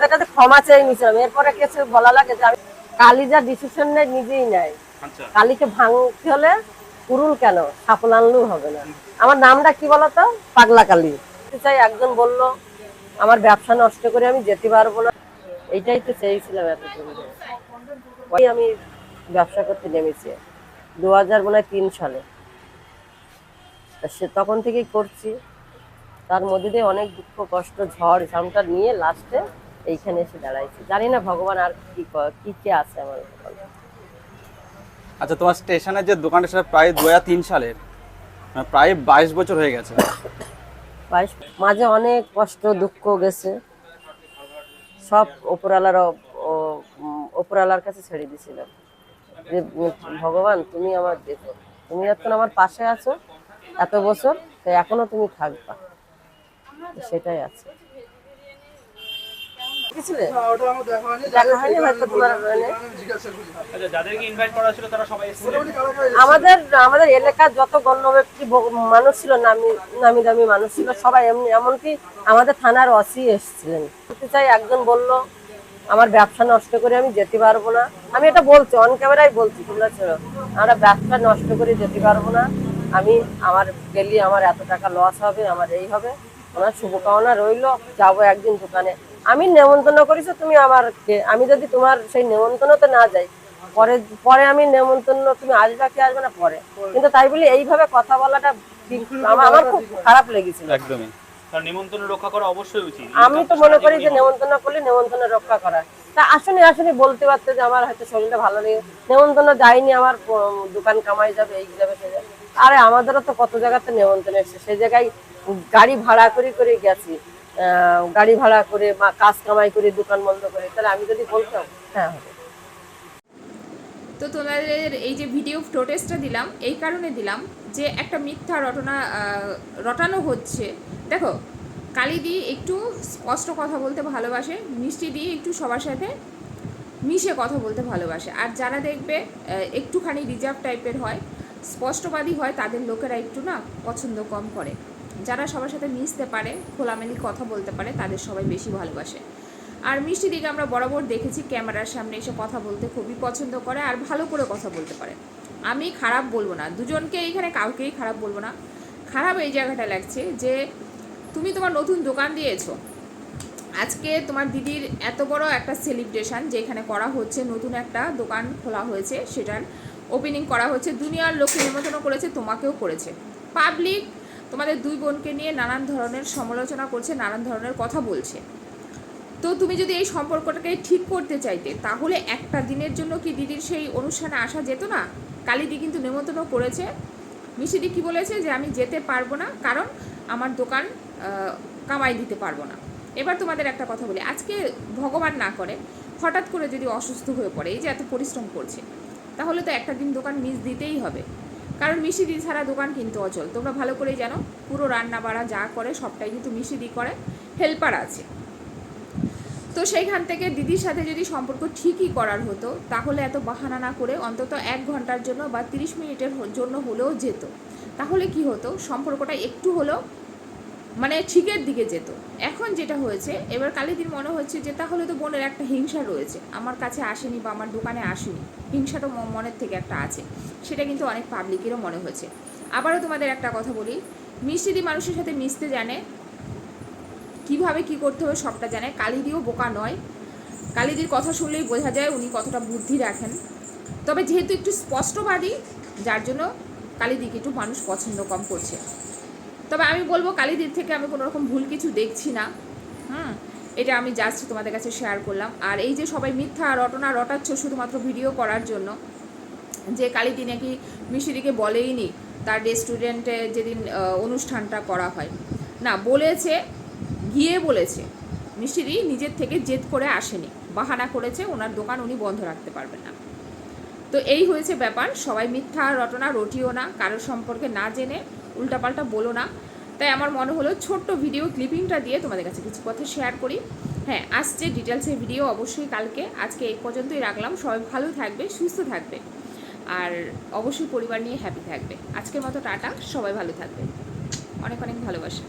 ওদের কাছে ক্ষমা চেয়ে নিয়েছিলাম এরপরে কিছু বলা লাগে যে আমি কালি যা ডিসিশন নেয় নিজেই নেয়। আচ্ছা। কালিকে ভাঙতে হলে কুরুল কেন? সাফল আনলেও হবে না। আমার নামটা কি বলতো? পাগলা কালী। চাই একজন বলল আমার ব্যবসা নষ্ট করে আমি যেতে পারব না। এইটাই তো চেয়েছিলাম এতদিন। ওই আমি ব্যবসা করতে নেমেছি। দু হাজার মনে তিন সালে। সে তখন থেকেই করছি। তার মধ্যে দিয়ে অনেক দুঃখ কষ্ট ঝড় ঝামটা নিয়ে লাস্টে এইখানে এসে দাঁড়াইছি। জানি না ভগবান আর কি ক- কি আছে আমার। আচ্ছা তোমার স্টেশনের যে দোকানটা সেটা প্রায় দু হাজার তিন সালের। মানে প্রায় বাইশ বছর হয়ে গেছে। বাইশ মাঝে অনেক কষ্ট দুঃখ গেছে। সব ওপরালার ওপরালার কাছে ছেড়ে দিয়েছিলাম। যে ভগবান তুমি আমার দেখো। তুমি এখন আমার পাশে আছো এত বছর তো এখনও তুমি থাকবা। সেটাই আছে গেছিলে? দেখা হয়নি হয়তো তোমার মানে আচ্ছা যাদেরকে ইনভাইট করা ছিল তারা সবাই এসেছিল? আমাদের আমাদের এলাকার যত গণ্য ব্যক্তি ব- মানুষ ছিল নামি নামি দামি মানুষ ছিল সবাই এমনি এমনকি আমাদের থানার অসি এসেছিলেন। চাই একজন বলল আমার ব্যবসা নষ্ট করে আমি যেতে পারব না। আমি এটা বলছি অন ক্যামেরাই বলছি তোমরা ছিল আমরা ব্যবসা নষ্ট করে যেতে পারব না। আমি আমার গেলি আমার এত টাকা লস হবে আমার এই হবে। আমার শুভকামনা রইল যাব একদিন দোকানে। আমি নেমন্তন্ন করেছি তুমি আমারকে আমি যদি তোমার সেই নেমন্তন্নতে না যাই পরে পরে আমি নেমন্তন্ন তুমি আসবে কি আসবে না পরে। কিন্তু তাই বলি এইভাবে কথা বলাটা আমার খুব খারাপ লেগেছিল। একদমই। কারণ রক্ষা করা অবশ্যই উচিত। আমি তো মনে করি যে নেমন্তন্ন করলে নেমন্তন্ন রক্ষা করা। তা আসলে আসলে বলতে পারতে যে আমার হয়তো শরীরটা ভালো নেই। নেমন্তন্ন যায়নি আমার দোকান কামাই যাবে এই যাবে সে যাবে। আরে আমাদেরও তো কত জায়গাতে নেমন্তন্ন এসছে। সেই জায়গায় গাড়ি ভাড়া করে করে গেছি। গাড়ি ভাড়া করে বা কাজ কামাই করে, দোকান বন্ধ করে, তাহলে আমি যদি বলতাম হ্যাঁ তো তোমাদের এই যে ভিডিও ফটোটেসটা দিলাম, এই কারণে দিলাম যে একটা মিথ্যা রটনা রটানো হচ্ছে। দেখো কালিদি একটু স্পষ্ট কথা বলতে ভালোবাসে, মিষ্টি দিয়ে একটু সবার সাথে মিশে কথা বলতে ভালোবাসে। আর যারা দেখবে একটুখানি রিজার্ভ টাইপের হয়, স্পষ্টবাদী হয়, তাদের লোকেরা একটু না পছন্দ কম করে। যারা সবার সাথে মিশতে পারে, খোলামেলি কথা বলতে পারে, তাদের সবাই বেশি ভালোবাসে। আর মিষ্টি দিকে আমরা বরাবর দেখেছি ক্যামেরার সামনে এসে কথা বলতে খুবই পছন্দ করে আর ভালো করে কথা বলতে পারে। আমি খারাপ বলব না, দুজনকে এইখানে কাউকেই খারাপ বলব না। খারাপ এই জায়গাটা লাগছে যে, তুমি তোমার নতুন দোকান দিয়েছ। আজকে তোমার দিদির এত বড় একটা সেলিব্রেশন যেখানে করা হচ্ছে, নতুন একটা দোকান খোলা হয়েছে, সেটার ওপেনিং করা হচ্ছে। দুনিয়ার লোককে নিমন্ত্রণ করেছে, তোমাকেও করেছে। পাবলিক তোমাদের দুই বোনকে নিয়ে নানান ধরনের সমালোচনা করছে, নানান ধরনের কথা বলছে। তো তুমি যদি এই সম্পর্কটাকে ঠিক করতে চাইতে, তাহলে একটা দিনের জন্য কি দিদির সেই অনুষ্ঠানে আসা যেত না? কালিদি কিন্তু নেমন্তন্ন করেছে। মিশিদি কি বলেছে যে, আমি যেতে পারব না, কারণ আমার দোকান কামাই দিতে পারব না। এবার তোমাদের একটা কথা বলি, আজকে ভগবান না করে, হঠাৎ করে যদি অসুস্থ হয়ে পড়ে, এই যে এত পরিশ্রম করছে, তাহলে তো একটা দিন দোকান মিস দিতেই হবে। কারণ মিশিদি ছাড়া দোকান কিন্তু অচল। তোমরা ভালো করেই জানো, পুরো রান্না বাড়া যা করে সবটাই কিন্তু মিশিদি করে হেল্পার আছে। তো সেইখান থেকে দিদির সাথে যদি সম্পর্ক ঠিকই করার হতো, তাহলে এত বাহানা না করে অন্তত এক ঘণ্টার জন্য বা তিরিশ মিনিটের জন্য হলেও যেত। তাহলে কি হতো? সম্পর্কটা একটু হলেও মানে ঠিকের দিকে যেত। এখন যেটা হয়েছে, এবার কালিদির মনে হচ্ছে যে তাহলে তো বোনের একটা হিংসা রয়েছে। আমার কাছে আসেনি বা আমার দোকানে আসেনি। হিংসাটা ম- মনের থেকে একটা আছে। সেটা কিন্তু অনেক পাবলিকেরও মনে হয়েছে আবারও তোমাদের একটা কথা বলি। মিষ্টিদি মানুষের সাথে মিশতে জানে, কীভাবে কি করতে হবে সবটা জানে। কালিদিও বোকা নয়। কালিদির কথা শুনলেই বোঝা যায় উনি কতটা বুদ্ধি রাখেন। তবে যেহেতু একটু স্পষ্টবাদী, যার জন্য কালিদিকে একটু মানুষ পছন্দ কম করছে। তবে আমি বলব কালিদির থেকে আমি কোনো রকম ভুল কিছু দেখছি না। হুম, এটা আমি জাস্ট তোমাদের কাছে শেয়ার করলাম। আর এই যে সবাই মিথ্যা রটনা রটাচ্ছ শুধুমাত্র ভিডিও করার জন্য, যে কালিদি নাকি মিশিদিকে বলেইনি তার রেস্টুরেন্টে যেদিন অনুষ্ঠানটা করা হয়। না, বলেছে, গিয়ে বলেছে মিষ্টিদি নিজের থেকে জেদ করে আসেনি। বাহানা করেছে, ওনার দোকান উনি বন্ধ রাখতে পারবেন না। তো এই হয়েছে ব্যাপার, সবাই মিথ্যা রটনা রটিও না, কারোর সম্পর্কে না জেনে উল্টাপাল্টা বলো না। তাই আমার মনে হলো ছোট্ট ভিডিও ক্লিপিংটা দিয়ে তোমাদের কাছে কিছু কথা শেয়ার করি। হ্যাঁ আসছে ডিটেলসের ভিডিও অবশ্যই কালকে। আজকে এই পর্যন্তই রাখলাম। সবাই ভালো থাকবে, সুস্থ থাকবে। আর অবশ্যই পরিবার নিয়ে হ্যাপি থাকবে। আজকের মতো টাটা। সবাই ভালো থাকবে। অনেক অনেক ভালোবাসা।